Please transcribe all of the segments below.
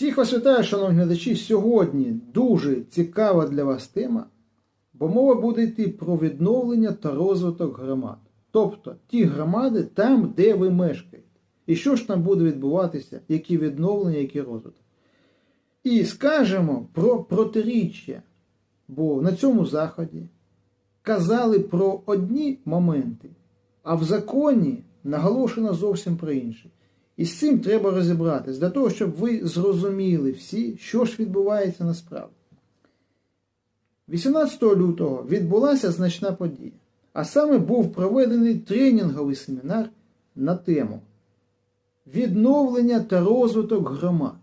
Всіх вас вітаю, шановні глядачі. Сьогодні дуже цікава для вас тема, бо мова буде йти про відновлення та розвиток громад. Тобто ті громади там, де ви мешкаєте. І що ж там буде відбуватися, які відновлення, які розвиток. І скажемо про протиріччя, бо на цьому заході казали про одні моменти, а в законі наголошено зовсім про інші. І з цим треба розібратись, для того, щоб ви зрозуміли всі, що ж відбувається насправді. 18 лютого відбулася значна подія, а саме був проведений тренінговий семінар на тему Відновлення та розвиток громад,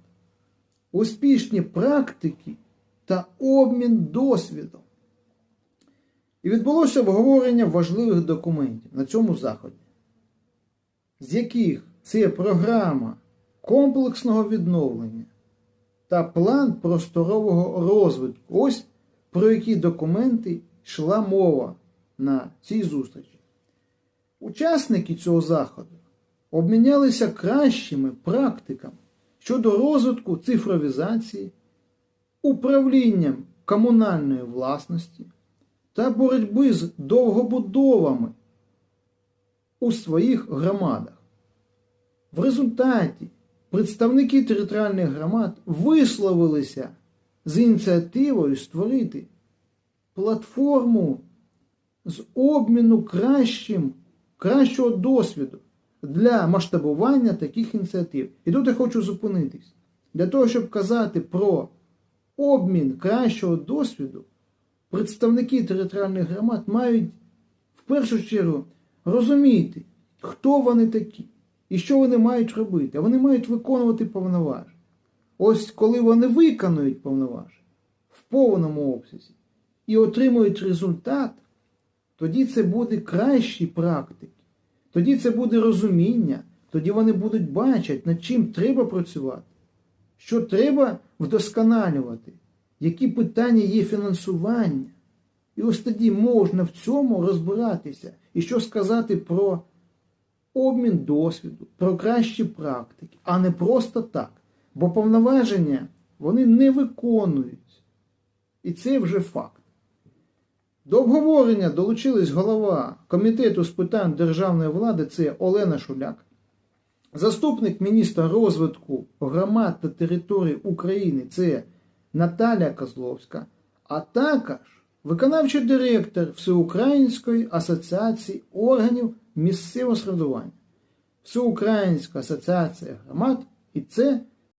успішні практики та обмін досвідом. І відбулося обговорення важливих документів на цьому заході, з яких це програма комплексного відновлення та план просторового розвитку. Ось про які документи йшла мова на цій зустрічі. Учасники цього заходу обмінялися кращими практиками щодо розвитку цифровізації, управлінням комунальної власності та боротьби з довгобудовами у своїх громадах. В результаті представники територіальних громад висловилися з ініціативою створити платформу з обміну кращим, кращого досвіду для масштабування таких ініціатив. І тут я хочу зупинитись. Для того, щоб казати про обмін кращого досвіду, представники територіальних громад мають в першу чергу розуміти, хто вони такі. І що вони мають робити? Вони мають виконувати повноваження. Ось коли вони виконують повноваження в повному обсязі і отримують результат, тоді це буде кращі практики. Тоді це буде розуміння, тоді вони будуть бачити, над чим треба працювати, що треба вдосконалювати, які питання є фінансування. І ось тоді можна в цьому розбиратися і що сказати про обмін досвіду, про кращі практики, а не просто так. Бо повноваження вони не виконують. І це вже факт. До обговорення долучились голова Комітету з питань державної влади, це Олена Шуляк, заступник міністра розвитку громад та територій України це Наталя Козловська, а також виконавчий директор Всеукраїнської асоціації органів місцевого самоврядування, Всеукраїнська асоціація громад і це